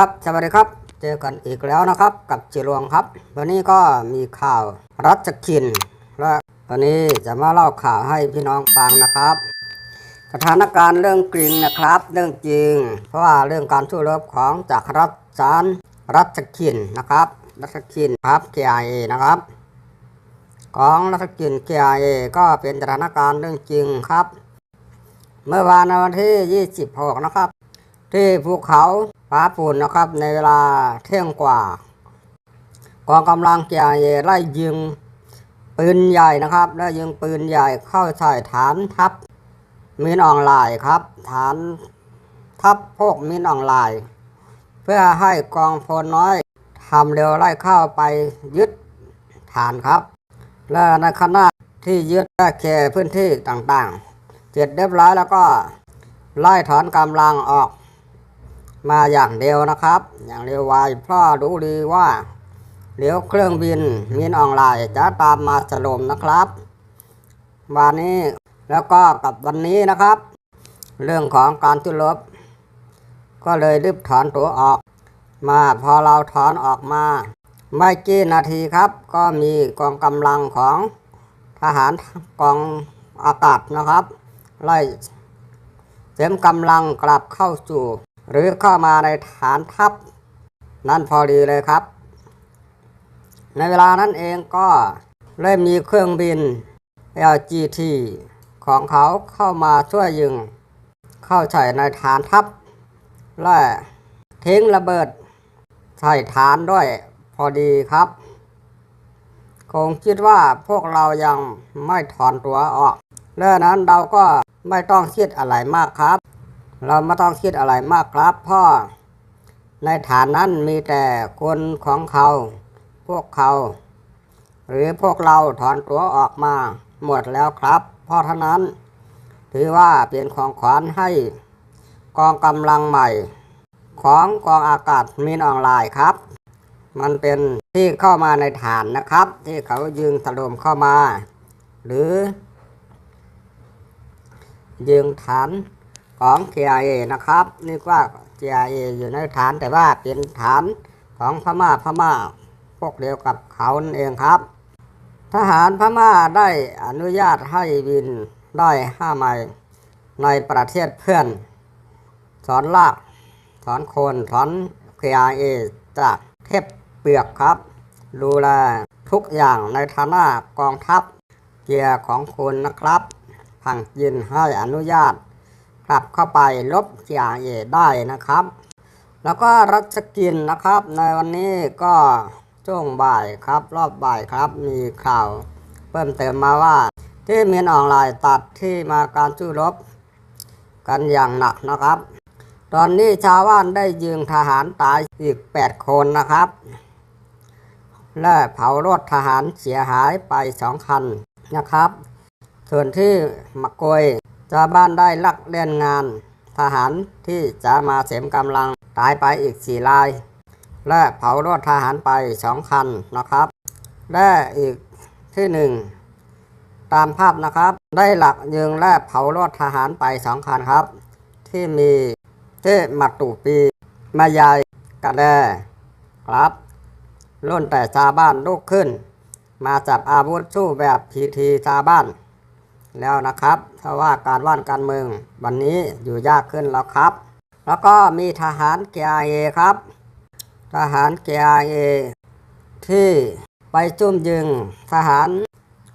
ครับสวัสดีครับ เจอกันอีกแล้วนะครับ กับจิรวงครับ วันนี้ก็มีข่าวรัชกิน และวันนี้จะมาเล่าข่าวให้พี่น้องฟังนะครับ สถานการณ์เรื่องกริงนะครับ เรื่องจริง เพราะว่าเรื่องการสู้รบของจากรัฐจานรัชกินนะครับ รัชกินครับ KIA นะครับ ของรัชกิน KIA ก็เป็นสถานการณ์เรื่องจริงครับ เมื่อวานวันที่ 26 นะครับ ที่ภูเขา ผาปูนนะครับในเวลาเที่ยงกว่ากองกำลังเกียร์ไล่ยิงปืนใหญ่นะครับไล่ยิงปืนใหญ่เข้าใส่ฐานทัพมินออนไลน์ครับ ฐานทัพพวกมินออนไลน์ เพื่อให้กองพลน้อยทำเร็วไล่เข้าไปยึดฐานครับ และในขณะที่ยึดและเคลียร์พื้นที่ต่างๆ เสร็จเรียบร้อยแล้วก็ไล่ถอนกำลังออก มาอย่างเดียวนะครับ อย่างเร็วไวเพราะรู้ดีว่าเดี๋ยวเครื่องบินมินออนไลน์จะตามมาสลมนะครับวันนี้แล้วก็กับวันนี้นะครับ เรื่องของการจุลบ ก็เลยรีบถอนตัวออกมาพอเราถอนออกมา ไม่กี่นาทีครับ ก็มีกองกำลังของทหารกองอากาศนะครับ ไล่เต็มกำลังกลับเข้าสู่ หรือเข้ามาในฐานทัพ นั่นพอดีเลยครับ ในเวลานั้นเองก็เริ่มมีเครื่องบิน LGT ของเขาเข้ามาช่วยยิง เข้าใส่ในฐานทัพ และทิ้งระเบิดใส่ฐานด้วยพอดีครับ คงคิดว่าพวกเรายังไม่ถอนตัวออกเรื่องนั้นเราก็ไม่ต้องคิดอะไรมากครับ เราไม่ต้องคิดอะไรมากครับพ่อ ในฐานนั้นมีแต่คนของเขา พวกเขา หรือพวกเราถอนตัวออกมาหมดแล้วครับเพราะฉะนั้น ถือว่าเป็นของขวัญให้กองกำลังใหม่ ของกองอากาศมินออนไลน์ครับ มันเป็นที่เข้ามาในฐานนะครับ ที่เขายิงถล่มเข้ามา หรือยิงฐาน ของ KIA นะครับนี่ว่า KIA อยู่ในฐานแต่ว่าเป็นฐานของพม่าพม่าพวกเดียวกับเขาเองครับ ทหารพม่าได้อนุญาตให้บินได้ห้าไมล์ในประเทศเพื่อน สอนลากถอนโคนถอน KIA จากเทพเปลือกครับดูแลทุกอย่างในฐานะกองทัพเกียร์ของคุณนะครับพังยินให้อนุญาต กลับเข้าไปลบ KIA ได้นะครับ แล้วก็รัชกินนะครับในวันนี้ก็ช่วงบ่ายครับรอบบ่ายครับมีข่าว เพิ่มเติมมาว่าที่เมียนออนไลน์ตัดที่มาการสู้รบ กันอย่างหนักนะครับ ตอนนี้ชาวบ้านได้ยิงทหารตายอีก 8 คนนะครับ และเผารถทหารเสียหายไปสองคันนะครับ ส่วนที่มะกอย ชาวบ้านได้ลักเล่นงาน ทหารที่จะมาเสริมกำลังตายไปอีกสี่ราย และเผารถทหารไปสองคันนะครับ และอีกที่หนึ่งตามภาพนะครับ ได้หลักยิงและเผารถทหารไปสองคันครับ ที่มีที่มัตตุปีมายายกระแดครับรุ่นแต่ชาวบ้านลุกขึ้น มาจับอาวุธสู้แบบพีทีชาวบ้าน แล้วนะครับเพราะว่าการว่านการเมืองวันนี้อยู่ยากขึ้นแล้วครับ แล้วก็มีทหารเกียเอครับ ทหารเกียเอที่ไปจุ่มยิงทหาร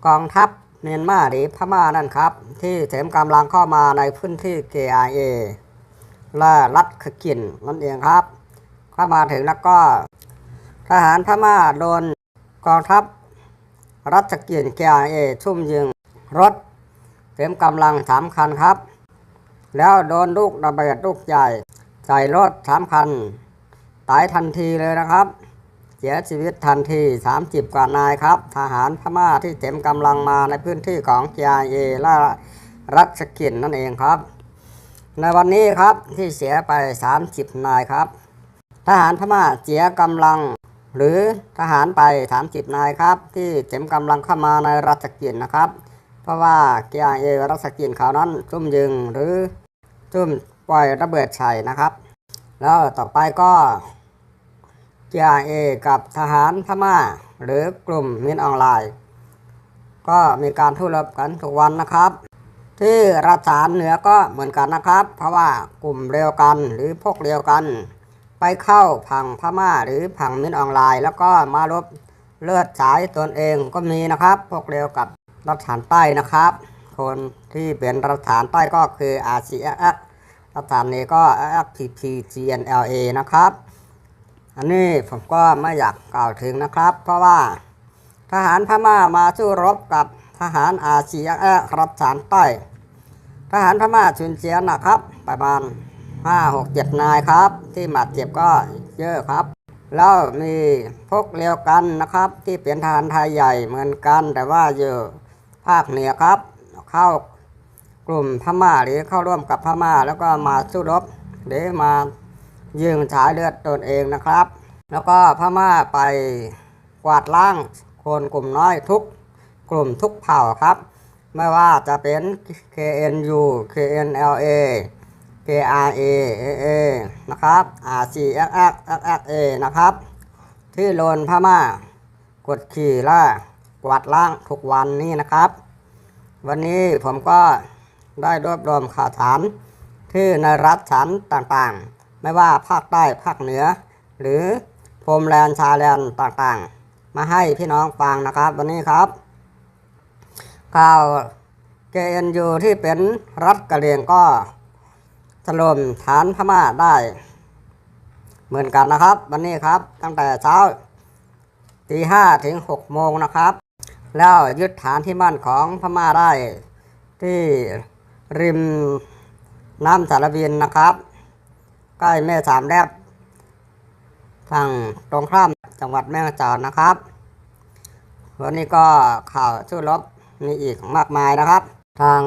กองทัพเมียนมาหรือพม่านั่นครับ ที่เสริมกำลังเข้ามาในพื้นที่ KIA และรัฐขกินนั่นเองครับ เข้ามาถึงแล้วก็ ทหารพม่าโดนกองทัพรัฐกิน KIA ชุ่มยิงรถ เต็มกำลังสามคันครับ แล้วโดนลูกระเบิดลูกใหญ่ ใส่รถสามคัน ตายทันทีเลยนะครับ เสียชีวิตทันที 30 กว่านายครับ ทหารพม่าที่เต็มกำลังมาในพื้นที่ของ KIA และรัชกินนั่นเองครับ ในวันนี้ครับที่เสียไป 30 นายครับ ทหารพม่าเสียกำลังหรือทหารไป 30 นายครับ ที่เต็มกำลังเข้ามาในรัชกินนะครับ เพราะว่า KIA รัชกินเขานั้นซุ่มยิงหรือซุ่มปล่อยระเบิดใส่นะครับ แล้วต่อไปก็ JRA กับทหารพม่า หรือกลุ่มมินออนไลน์ ก็มีการทุรบกันทุกวันนะครับ ที่รัฐฐานเหนือก็เหมือนกันนะครับ เพราะว่ากลุ่มเดียวกันหรือพวกเดียวกัน ไปเข้าผังพม่าหรือผังมินออนไลน์ แล้วก็มารบเลือดสายตนเองก็มีนะครับ พวกเดียวกับ รัฐฐานใต้นะครับ คนที่เป็นรัฐฐานใต้ก็คือ RCS รัฐฐานนี้ก็ FPP GNLA นะครับ อันนี้ผมก็ไม่อยากกล่าวถึงนะครับ เพราะว่าทหารพม่ามาสู้รบกับทหารอาเซียนรัฐฐานใต้ ทหารพม่าสูญเสียนะครับ ประมาณ 5 6 7 นายครับ ที่บาดเจ็บก็เยอะครับแล้วมีพวกเดียวกันนะครับ ที่เป็นทหารไทยใหญ่เหมือนกันแต่ว่าอยู่ ภาคเหนือครับ เข้ากลุ่มพม่าหรือเข้าร่วมกับพม่า แล้วก็มาสู้รบหรือมายิงฉายเลือดตนเองนะครับ แล้วก็พม่าไปกวาดล้างคนกลุ่มน้อยทุกกลุ่มทุกเผ่าครับ ไม่ว่าจะเป็น KNU KNLA KRA AA นะครับ RCXX XXA นะครับ ที่โลนพม่ากดขี่ล่า กวาดล้างทุกวันนี้นะครับ วันนี้ผมก็ได้รวบรวมข่าวสารที่ในรัฐฉันต่างๆ ไม่ว่าภาคใต้ภาคเหนือ หรือพรมแลนด์ชายแลนด์ต่างๆ มาให้พี่น้องฟังนะครับ วันนี้ครับ ข่าว KNU ที่เป็นรัฐกะเหรี่ยงก็ถล่มฐานพม่าได้ เหมือนกันนะครับ วันนี้ครับตั้งแต่เช้าตีห้าถึงหกโมงนะครับ แล้วยึดฐานที่มั่นของพม่าได้ที่ริมน้ำสารวินนะครับ ใกล้แม่สามแลบทางตรงข้ามจังหวัดแม่ฮ่องสอนนะครับ วันนี้ก็ข่าวสู้รบมีอีกมากมายนะครับ ทาง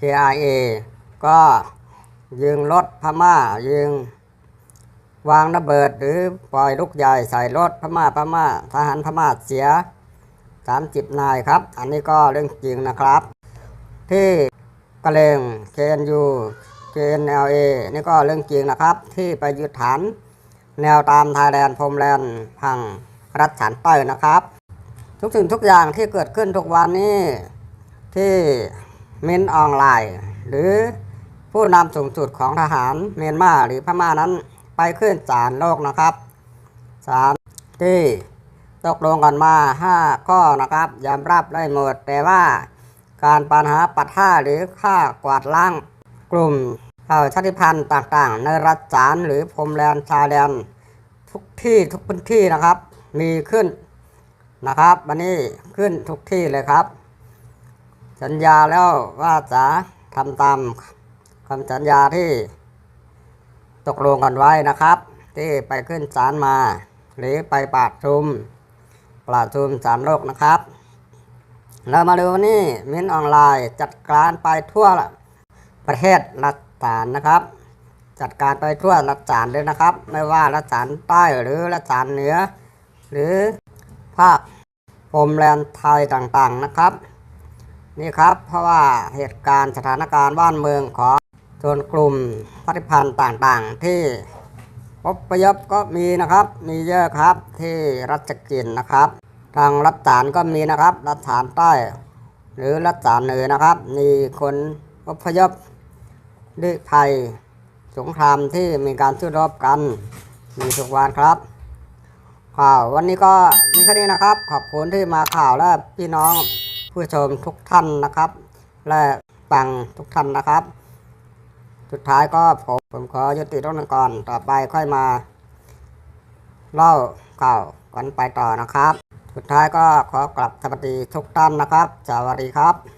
KIA ก็ยิงรถพม่ายิงวางระเบิดหรือปล่อยลูกใหญ่ใส่รถพม่าพม่าทหารพม่าเสีย 30 นายครับ อันนี้ก็เรื่องจริงนะครับ ที่กะเลง KNU KNLA นี่ก็เรื่องจริงนะครับ ที่ไปยึดฐานแนวตามไทยแลนด์พรมแลนด์พังรัฐฉานใต้นะครับ ทุกสิ่งทุกอย่างที่เกิดขึ้นทุกวันนี้ที่มินออนไลน์ หรือผู้นำสูงสุดของทหารเมียนมาหรือพม่านั้นไปขึ้นศาลโลกนะครับศาลที่ ตกลงกันมา 5 ข้อนะครับยอมรับได้หมด แต่ว่า การปัญหาปัดท่าหรือค่ากวาดล้างกลุ่มเผ่าชาติพันธุ์ต่างๆ ในรัฐศาลหรือพรมแลนชายแดนทุกที่ทุกพื้นที่นะครับ มีขึ้นนะครับ วันนี้ขึ้นทุกที่เลยครับ สัญญาแล้วว่าจะทำตามคำสัญญาที่ตกลงกันไว้นะครับ ที่ไปขึ้นศาลมา หรือไปปาดชุม ปราชุมศาลโลกนะครับ เรามาดูนี่มินออนไลน์ จัดการไปทั่วประเทศรัฐศาลนะครับ จัดการไปทั่วรัฐศาลเลยนะครับ ไม่ว่ารัฐศาลใต้หรือรัฐศาลเหนือ หรือภาคโฮมแลนไทยต่างๆนะครับ นี่ครับเพราะว่าเหตุการณ์สถานการณ์บ้านเมืองของชนกลุ่มปฏิพันธ์ต่างๆ ที่ อพยพก็มีนะครับ มีเยอะครับที่รัชกินนะครับ ทางรัฐฐานก็มีนะครับ รัฐฐานใต้ หรือรัฐฐานเหนือนะครับ มีคนอพยพด้วยภัยสงครามที่มีการสู้รบกัน มีทุกวันครับ ข่าววันนี้ก็มีแค่นี้นะครับ ขอบคุณที่มาข่าวและพี่น้องผู้ชมทุกท่านนะครับ และฟังทุกท่านนะครับ สุดท้ายก็ผมผมขอยุติตรงนั้นก่อนต่อไปค่อยมา เล่าข่าวกันไปต่อนะครับ สุดท้ายก็ขอกลับสวัสดีทุกท่านนะครับ สวัสดีครับ